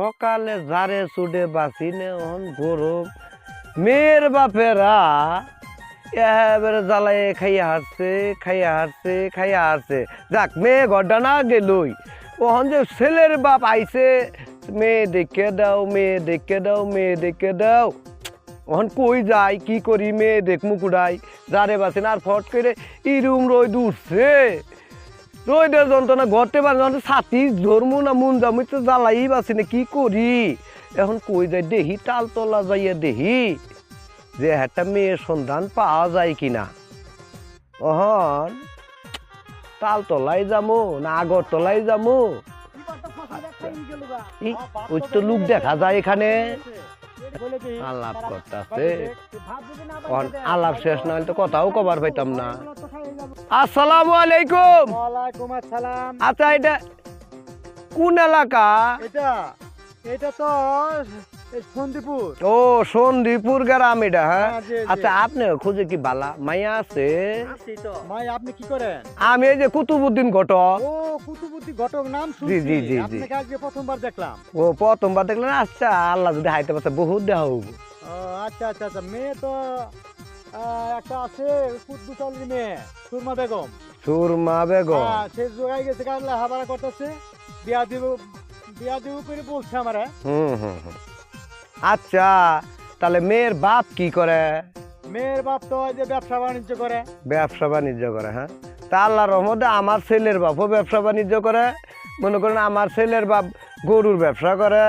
সকালে জারে চুডে বাঁচি নেন গরম। মেয়ের বাপেরা এবারে জ্বালায় খাইয়া হারছে খাইয়া হারছে খাইয়া হারছে যাক, মেয়ে ঘরটা না গেলই। ওহন যে ছেলের বাপ আইছে, মেয়ে দেখে দাও, মেয়ে দেখে দাও, মেয়ে দেখে দাও। ওহন কই যাই, কি করি, মেয়ে দেখ মুকুড়াই যারে বাসেন আর ফট করে ইরুম রোদ উঠছে। রোদের যন্ত্রণা ঘরতে পারে যখন ছাতি ধরমু না মন জামুই তো জ্বালাই বাসি না কি করি? এখন কই যাই দেহি তালতলা যাইয়া দেহি যে একটা মেয়ের সন্ধান পাওয়া যায় কিনা? অহন তালতলায় যামু না আগরতলায় যামু? ওই তো লোক দেখা যায় এখানে। আলাপ করতে আলাপ শেষ না হলে তো কথাও কবার পাইতাম না। আসসালামু আলাইকুম। ওয়ালাইকুম আসসালাম। আচ্ছা এটা কোন এলাকা? এটা এটা তো সন্দীপুর। ও সন্দীপুর গ্রাম এটা হ্যাঁ? হ্যাঁ। আচ্ছা আপনি খুঁজে কি বালা? মাইয়া আছে? ভাই আপনি কি করেন? আমি এই যে কুতুবুদ্দিন ঘটক। ও কুতুবুদ্দি ঘটক নাম শুনছি। জি, জি, জি। আপনাকে আজকে প্রথমবার দেখলাম। ও প্রথমবার দেখলেন? আচ্ছা আল্লাহ যদি হাইতে পারছে বহুত হব ও আচ্ছা আচ্ছা আচ্ছা। মেয়ে তো একটা আছে কুদ্দুচালির মেয়ে সুরমা বেগম। সুরমা বেগম। হ্যাঁ, সে জোগাই গেছে কারণ হাবারা করতেছে। বিয়া দিব বিয়া দিব করে বলছে আমারে। হুম হুম হুম। আচ্ছা তাহলে মেয়ের বাপ কি করে? মেয়ের বাপ তো ওই যে ব্যবসা বাণিজ্য করে। ব্যবসা বাণিজ্য করে হ্যাঁ? তা আল্লাহ রহমতে আমার ছেলের বাপও ব্যবসা বাণিজ্য করে। মনে করেন আমার ছেলের বাপ গরুর ব্যবসা করে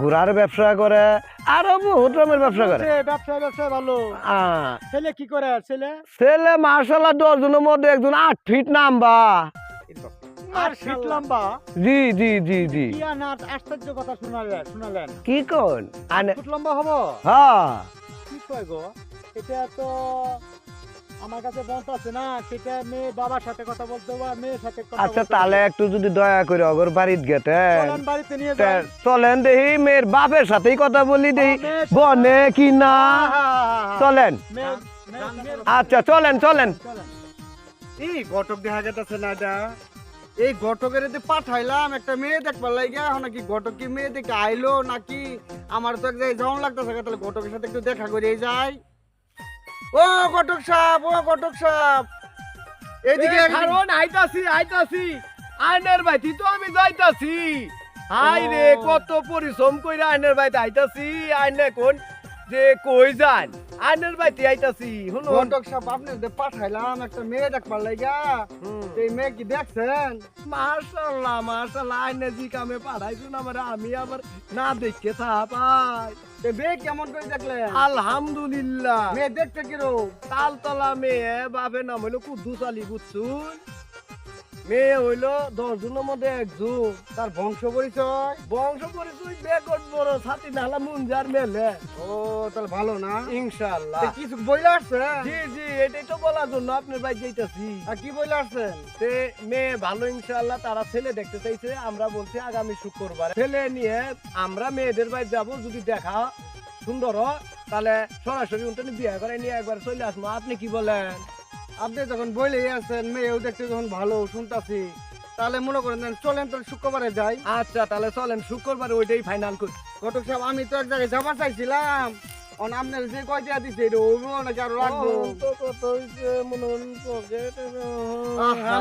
ঘোড়ার ব্যবসা করে আরও বহুত রকমের ব্যবসা করে। ব্যবসা ব্যবসা ভালো। ছেলে কি করে ছেলে? ছেলে মার্শাল্লাহ দশজনের মধ্যে একজন আট ফিট নাম্বা আট ফিট লম্বা। জি জি জি জি। কি আর আশ্চর্য কথা শোনালেন শোনালেন। কি কোন? আনে ফুট লম্বা হব? হ্যাঁ। কি কয় গো? এটা তো আমার কাছে বন্ধ আছে না সেটা মেয়ে বাবার সাথে কথা বলতে হবে মেয়ের সাথে আচ্ছা তাহলে একটু যদি দয়া করে অগর বাড়িতে গেতেন। চলেন বাড়িতে নিয়ে যান। চলেন দেখি মেয়ের বাপের সাথেই কথা বলি দেখি মেয়ের বনে কি না? চলেন। আচ্ছা চলেন চলেন। এই ঘটক দেখা গেতেছে না এটা? এই ঘটকের যে পাঠাইলাম একটা মেয়ে দেখবার লাগে এখন নাকি ঘটক কি মেয়ে দেখে আইলো নাকি? আমার তো এক জায়গায় যাওয়ান লাগতেছে তাহলে ঘটকের সাথে একটু দেখা করে যাই। ও ঘটক সাহেব ও ঘটক সাহেব। এইদিকে কারণ আইতাছি আইতাছি। আইনের বাইতি তো আমি যাইতাছি। হাই রে কত পরিশ্রম কইরা আইনের বাইতে আইতাছি। আইনে কোন যে কই যান? আইনের বাইতে আইতাছি শুনুন। ঘটক সাহেব আপনি যে পাঠাইলাম একটা মেয়ে দেখবার লাগা এই মেয়ে কি দেখছেন? মাশাআল্লাহ মাশাআল্লাহ আইনে জি কামে পাঠাইছুন আমার আমি আবার না দেখে থা পাই মেয়ে কেমন করে দেখলেন? আলহামদুলিল্লাহ। মেয়ে দেখতে কিরম তালতলা মেয়ে বাপের নাম হইল কুদ্দুস আলী বুঝছুন মেয়ে হইল দশ জনের মধ্যে একজন তার বংশ পরিচয়। বংশ পরিচয় বড় ছাতি নালা মুঞ্জার মেলে। ও তাহলে ভালো না? ইনশাআল্লাহ। তে কিছু বইলে আসছেন জি জি এটাই তো বলার জন্য আপনার ভাই যাইতাছি। আর কি বইলে আসছেন তে মেয়ে ভালো ইনশাআল্লাহ তারা ছেলে দেখতে চাইছে আমরা বলছি আগামী শুক্রবার। ছেলে নিয়ে আমরা মেয়েদের বাড়ি যাব যদি দেখা সুন্দর তাহলে সরাসরি উনটানি বিয়ে করে নিয়ে একবার চলে আসব। আপনি কি বলেন? আপনি যখন বইলেই আছেন মেয়েও দেখতে যখন ভালো শুনতাছি তাহলে মনে করেন চলেন তো শুক্রবারে যাই। আচ্ছা তাহলে চলেন শুক্রবার ওইটাই ফাইনাল করি। ঘটক সাহেব আমি তো এক জায়গায় যাবার চাইছিলাম। অন আপনার যে কয়টা দিছে এটা হইব নাকি আরও লাগবো আহা।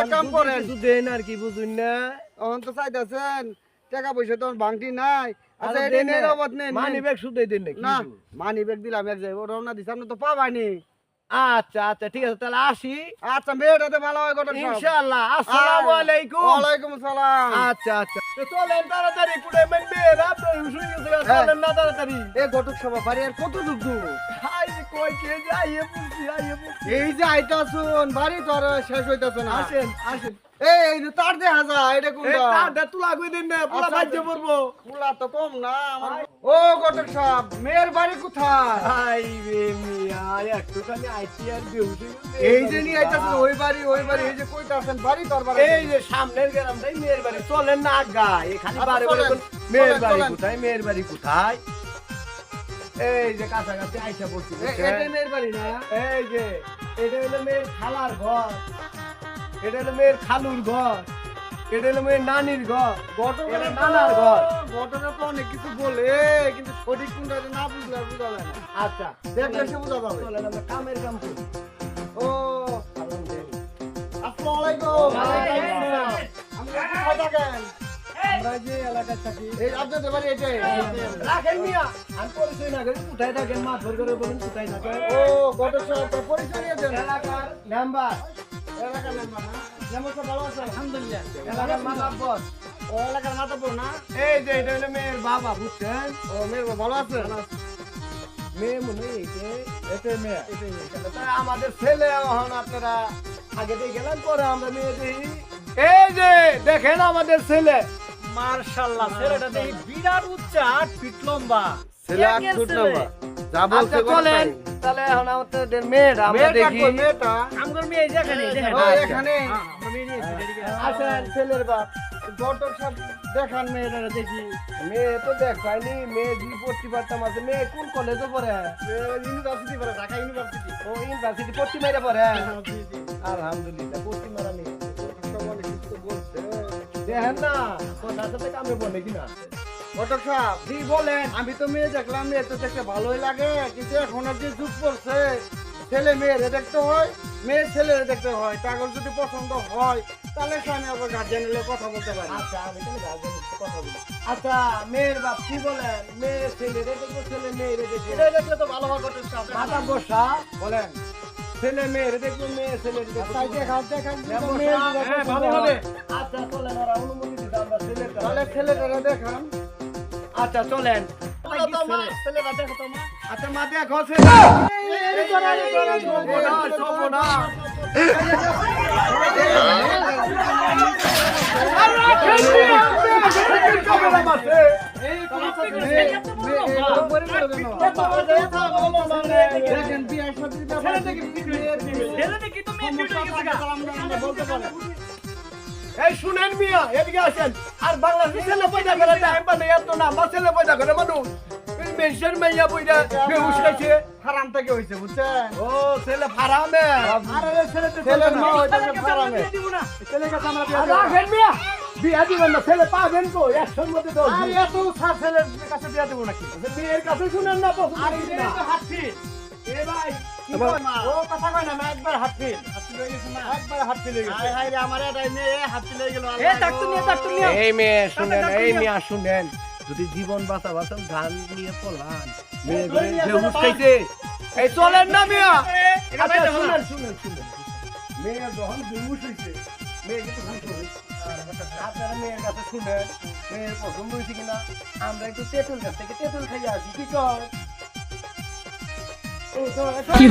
এক কাম করেন। দেন আর কি বুঝুন না। তখন তো চাইতেছেন টাকা পয়সা তো ভাঙটি নাই। আচ্ছা এটা নেই রবত নেই মানি ব্যাগ শুধু দেন নাকি? না মানি ব্যাগ দিলাম এক জায়গায় রওনা দিছে আপনি তো পাবানি আচ্ছা আচ্ছা ঠিক আছে তাহলে আসি। আচ্ছা মেয়েটাতে ভালো হয় সাহেব ইনশাআল্লাহ আসসালামু আলাইকুম। ওয়ালাইকুম আসসালাম। আচ্ছা আচ্ছা চলেন তাড়াতাড়ি কুড়ে মেনবে রাত হয়ে গেছে। চলেন না তাড়াতাড়ি। এ ঘটক সভা বাড়ি আর কত দূর দূর? হাই এই যে আইতাছুন বাড়ি তো শেষ হইতাছে না। আসেন আসেন। এই তার দেখা যায় এটা কোনটা? তারটা তুলা কই দিন না পুরা আচ্ছা, পড়ব ফুলা তো কম না ও ঘটক সাহেব মেয়ের বাড়ি কোথায়? হাই রে মিয়া একটুখানি আইছি আর বেউসি এই যে নিয়ে আইতাছুন ওই বাড়ি ওই বাড়ি এই যে কইতাছেন বাড়ি তোর বাড়ি এই যে সামনের গ্রামটাই মেয়ের বাড়ি। চলেন না আজ্ঞা এখানে আচ্ছা, বারে বারে মেয়ের বাড়ি কোথায় মেয়ের বাড়ি কোথায়? এই যে কাছাকাছি আইসা পড়ছি এ- বুঝছেন? এটাই মেয়ের বাড়ি না? এই যে এটা হলো মেয়ের খালার ঘর। এটা হলো মেয়ের খালুর ঘর। এটা হলো মেয়ের নানির ঘর। এটা নানার ঘর। ঘটকের তো অনেক কিছু বলে কিন্তু সঠিক কোনটা না বুঝলে বোঝা যায় না। আচ্ছা দেখলে সে বোঝা যাবে। চলেন আমরা কামের কাম করি। ও আসসালামু আলাইকুম। আপনি কোথায় থাকেন আমরা যে এলাকায় থাকি এই আপনাদের বাড়ি এটাই। রাখেন মিয়া। আমি পরিচয় না করি কোথায় থাকেন মা ধর করে বলুন কোথায় থাকেন? ও ঘটক সাহেব তো পরিচয় দিয়েছেন এলাকার নাম্বার এলাকার নাম্বার না যেমন ভালো আছে আলহামদুলিল্লাহ। এলাকার মাতাব্বর ও এলাকার মাথা পড় না? এই যে এটা হলো মেয়ের বাবা বুঝছেন? ও মেয়ের বাবা ভালো আছে? মেয়ে মনে এই মেয়ে। আমাদের ছেলে এখন আপনারা আগে দিয়ে গেলেন পরে আমরা মেয়ে দিই এই যে দেখেন আমাদের ছেলে। মার্শাল্লাহ ছেলেটা দেখি বিরাট উচ্চা আট ফিট লম্বা। ছেলে আট ফুট লম্বা। যা বলছে আচ্ছা চলেন। তাহলে এখন আমাদের মেয়েটা আমরা দেখি। মেয়েটা? আমগর মেয়ে এখানে হ্যাঁ, আমরা মেয়ে নিয়ে এসেছি, এদিকে। আসেন ছেলের বাপ? সাহেব দেখান মেয়েটা দেখি। মেয়ে তো দেখায়নি মেয়ে জি পড়তে পারতাম আছে মেয়ে কোন কলেজে পড়ে? ইউনিভার্সিটি পড়ে ঢাকা ইউনিভার্সিটি ও ইউনিভার্সিটি পড়তে মেরে পড়ে আলহামদুলিল্লাহ পড়তে মারা দেখেন না কথার সাথে কামে বলে কিনা ঘটক সাহেব জি বলেন? আমি তো মেয়ে দেখলাম মেয়ে তো দেখতে ভালোই লাগে কিন্তু এখন আর যে যুগ পড়ছে ছেলে মেয়েরে দেখতে হয় মেয়ে ছেলেরে দেখতে হয় তাগর যদি পছন্দ হয় তাহলে আমি আবার গার্জেনের কথা বলতে পারি। আচ্ছা আমি তাহলে গার্জেনের কথা বলি। আচ্ছা মেয়ের বাপ কি বলেন? মেয়ে ছেলে দেখব ছেলে মেয়েরে দেখব। দেখলে তো ভালো হয় ঘটক সাহেব। মাথা বসা বলেন। ছেলে মেয়েরে দেখব মেয়ে ছেলে দেখব তাই দেখান দেখান মেয়ে হ্যাঁ, ভালো হয়। হবে আচ্ছা চলেন ওরা অনুমতি দিতে আমরা ছেলেটা তাহলে ছেলেটারে দেখান আচ্ছা চলেন ছেলেটা দেখো তো মা আচ্ছা মা দেখো ছেলে গা। বলতে পারেন এই শুনেন মিয়া এদিকে আসেন। আর বাংলাদেশে ছেলে পয়দা করে টাইম পানে এত না আমার ছেলে পয়দা করে মানুষ। মেনশন মাইয়া পয়দা বেহুশ খাইছে হারাম থেকে হয়েছে বুঝছেন? ও ছেলে ফারামে আরে ছেলে তো ছেলের মা হইতে হারামে। বিয়ে দিব না। ছেলের কাছে আমরা বিয়ে। রাখেন মিয়া। বিয়া দিবেন না ছেলে পাবেন তো একশোর মধ্যে দশ আর এত উৎসাহ ছেলের কাছে বিয়ে দেবো নাকি আচ্ছা, মেয়ের কাছে শুনেন না পছন্দ আর করি এই না। তো হাত ফিট। এ ভাই কি কয় মা? ও কথা কয় না, মা একবার হাত ফিট। একবার হাত ফিট গেছে। হায় হায় রে, আমার এটাই মেয়ে, হাত ফিট গেল, এ ডাক্তার নিয়ে ডাক্তার নিয়ে এই মেয়ে শুনেন টাকা এই মেয়ে শুনেন যদি জীবন বাঁচা বাঁচান ধান নিয়ে পলান মেয়ে খাইছে এই চলেন না মিয়া আচ্ছা শুনেন শুনেন শুনেন মেয়ে যখন বেহুশ হইছে মেয়ে কিন্তু আপনারা মেয়ের কাছে শুনে মেয়ের পছন্দ হয়েছে কিনা আমরা একটু তেঁতুল গাছ থেকে তেঁতুল খাইয়ে আসি কি কর? কি